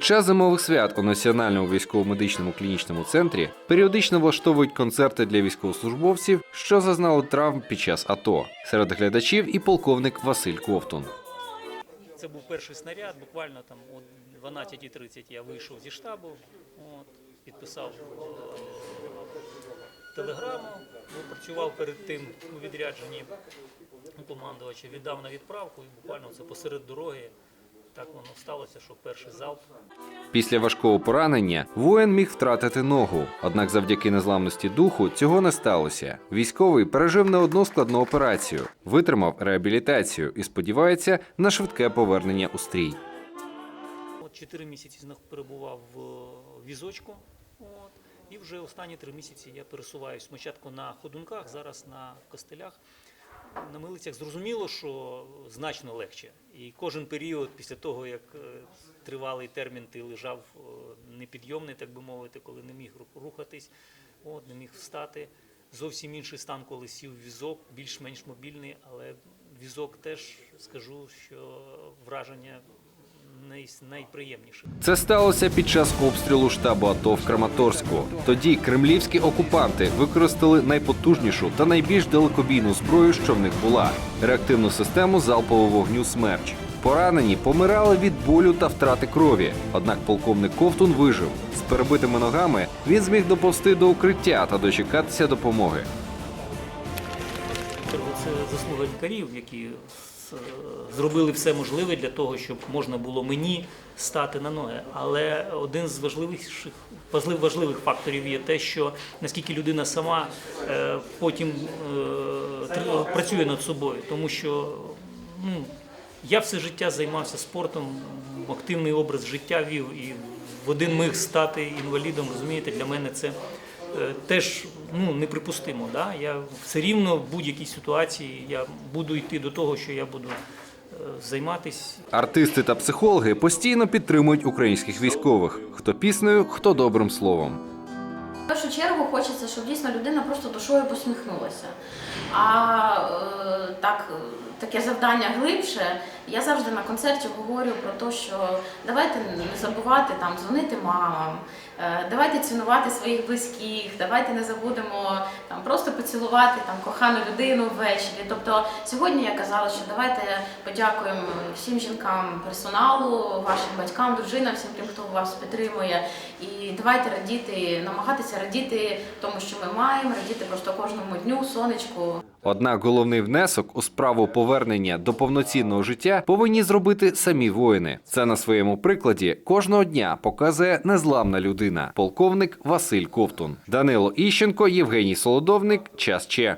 Під час зимових свят у Національному військово-медичному клінічному центрі періодично влаштовують концерти для військовослужбовців, що зазнали травм під час АТО. Серед глядачів і полковник Василь Ковтун. Це був перший снаряд. Буквально там о 12.30 я вийшов зі штабу, от, підписав е, телеграму, працював перед тим у відрядженні командувача, віддав на відправку і буквально це посеред дороги. Так воно сталося, що перший залп Після важкого поранення воїн міг втратити ногу. Однак, завдяки незламності духу, цього не сталося. Військовий пережив не одну складну операцію, витримав реабілітацію і сподівається на швидке повернення у стрій. От 4 місяці перебував в візочку. От, і вже останні 3 місяці я пересуваюсь спочатку на ходунках, зараз на костелях. На милицях зрозуміло, що значно легше. І кожен період після того, як е, тривалий термін ти лежав е, непідйомний, так би мовити, коли не міг ру- рухатись, от, не міг встати. Зовсім інший стан, коли сів візок, більш-менш мобільний, але візок теж скажу, що враження найприємніше. Це сталося під час обстрілу штабу АТО в Краматорську. Тоді кремлівські окупанти використали найпотужнішу та найбільш далекобійну зброю, що в них була реактивну систему залпового вогню Смерч. Поранені помирали від болю та втрати крові. Однак полковник Ковтун вижив. З перебитими ногами він зміг доповсти до укриття та дочекатися допомоги. Це заслуга лікарів, які зробили все можливе для того, щоб можна було мені стати на ноги. Але один з важливіших важливих факторів є те, що наскільки людина сама е, потім е, працює над собою, тому що ну, я все життя займався спортом, активний образ життя вів і в один миг стати інвалідом, розумієте, для мене це е, теж ну, неприпустимо. Да? Я все рівно в будь-якій ситуації я буду йти до того, що я буду е, займатися Артисти та психологи постійно підтримують українських військових: хто піснею, хто добрим словом. В першу чергу хочеться, щоб дійсно людина просто душою посміхнулася. А е, так, е, таке завдання глибше. Я завжди на концерті говорю про те, що давайте не забувати там дзвонити мамам, е, давайте цінувати своїх близьких, давайте не забудемо там просто поцілувати там кохану людину ввечері. Тобто сьогодні я казала, що давайте подякуємо всім жінкам персоналу, вашим батькам, дружинам, всім тим, хто вас підтримує. І давайте радіти, намагатися радіти тому, що ми маємо, радіти просто кожному дню, сонечку. Однак головний внесок у справу повернення до повноцінного життя повинні зробити самі воїни. Це на своєму прикладі кожного дня показує незламна людина, полковник Василь Ковтун, Данило Іщенко, Євгеній Солодовник. Час Че.